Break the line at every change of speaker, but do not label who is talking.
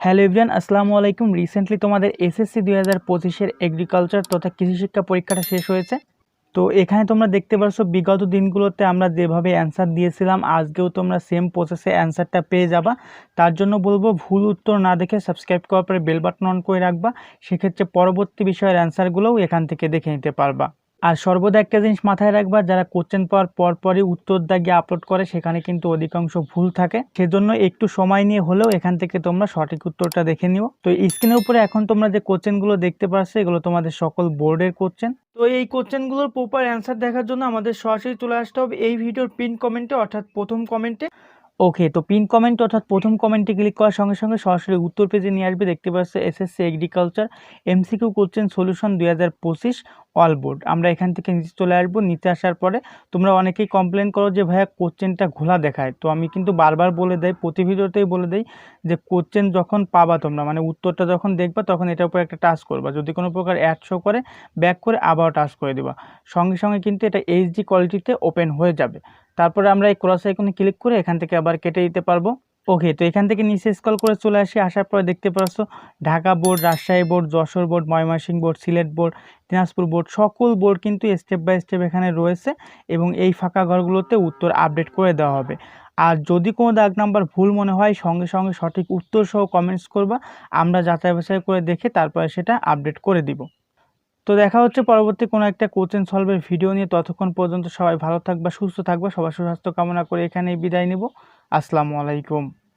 Hello everyone আসসালামু আলাইকুম। Recently তোমাদের এসএসসি দুই হাজার পঁচিশের এগ্রিকালচার তথা কৃষি শিক্ষা পরীক্ষাটা শেষ হয়েছে। তো এখানে তোমরা দেখতে পাচ্ছ বিগত দিনগুলোতে আমরা যেভাবে অ্যান্সার দিয়েছিলাম, আজকেও তোমরা সেম প্রসেসে অ্যান্সারটা পেয়ে যাবা। তার জন্য বলব, ভুল উত্তর না দেখে সাবস্ক্রাইব করার পরে বেল বাটন অন করে রাখবা। সেক্ষেত্রে পরবর্তী বিষয়ের অ্যান্সারগুলোও এখান থেকে দেখে নিতে পারবা। আর সর্বদা একটা জিনিস মাথায় রাখবা, যারা কোশ্চেন পাওয়ার পরপরই উত্তর দাগিয়ে আপলোড করে, সেখানে কিন্তু অধিকাংশ ভুল থাকে। সেজন্য একটু সময় নিয়ে হলেও এখান থেকে তোমরা সঠিক উত্তরটা দেখে নিও। তো স্ক্রিনের উপরে এখন তোমরা যে কোশ্চেনগুলো দেখতে পাচ্ছ এগুলো তোমাদের সকল বোর্ডের কোশ্চেন তো এই কোশ্চেনগুলোর প্রপার অ্যান্সার দেখার জন্য আমাদের সরাসরি চলে আসতে হবে এই ভিডিওর পিন কমেন্টে অর্থাৎ প্রথম কমেন্টে ওকে তো পিন কমেন্ট অর্থাৎ প্রথম কমেন্টে ক্লিক করার সঙ্গে সঙ্গে সরাসরি উত্তর পেজে নিয়ে আসবে। দেখতে পাচ্ছ SSC agriculture MCQ question solution দুই হাজার পঁচিশ। অল বোর্ড আমরা এখান থেকে নিচে চলে আসব, নিচে আসার পরে তোমরা অনেকেই কমপ্লেন করো যে, ভাইয়া কোশ্চেনটা ঘোলা দেখায়। তো আমি কিন্তু বারবার বলে দেয় প্রতি ভিডিওতেই বলে দেই যে কোশ্চেন যখন পাবা তোমরা। মানে উত্তরটা যখন দেখবা, তখন এটার উপর একটা টাচ করবা। যদি কোনো প্রকার অ্যাড শো করে ব্যাক করে আবার টাচ করে দিবা। সঙ্গে সঙ্গে কিন্তু এটা এইচডি কোয়ালিটিতে ওপেন হয়ে যাবে। তারপরে আমরা এই ক্রস আইকনে ক্লিক করে এখান থেকে আবার কেটে দিতে পারব। ওকে তো এখান থেকে নিচে স্কল করে চলে আসি, আসার পরে দেখতে পাচ্ছ Dhaka board Rajshahi board Jessore board Mymensingh board Sylhet board Dinajpur board সকল বোর্ড কিন্তু স্টেপ বাই স্টেপ এখানে রয়েছে এবং এই ফাঁকা ঘরগুলোতে উত্তর আপডেট করে দেওয়া হবে। আর যদি কোনো দাগ নাম্বার ভুল মনে হয়, সঙ্গে সঙ্গে সঠিক উত্তর সহ কমেন্টস করবা, আমরা যাচাই বাছাই করে দেখে তারপরে সেটা আপডেট করে দিব। তো দেখা হচ্ছে পরবর্তী কোনো একটা কোচেন সলভের ভিডিও নিয়ে, ততক্ষণ পর্যন্ত সবাই ভালো থাকবা, সুস্থ থাকবা, সবার সুস্বাস্থ্য কামনা করে এখানেই বিদায় নিব। আসসালামু আলাইকুম।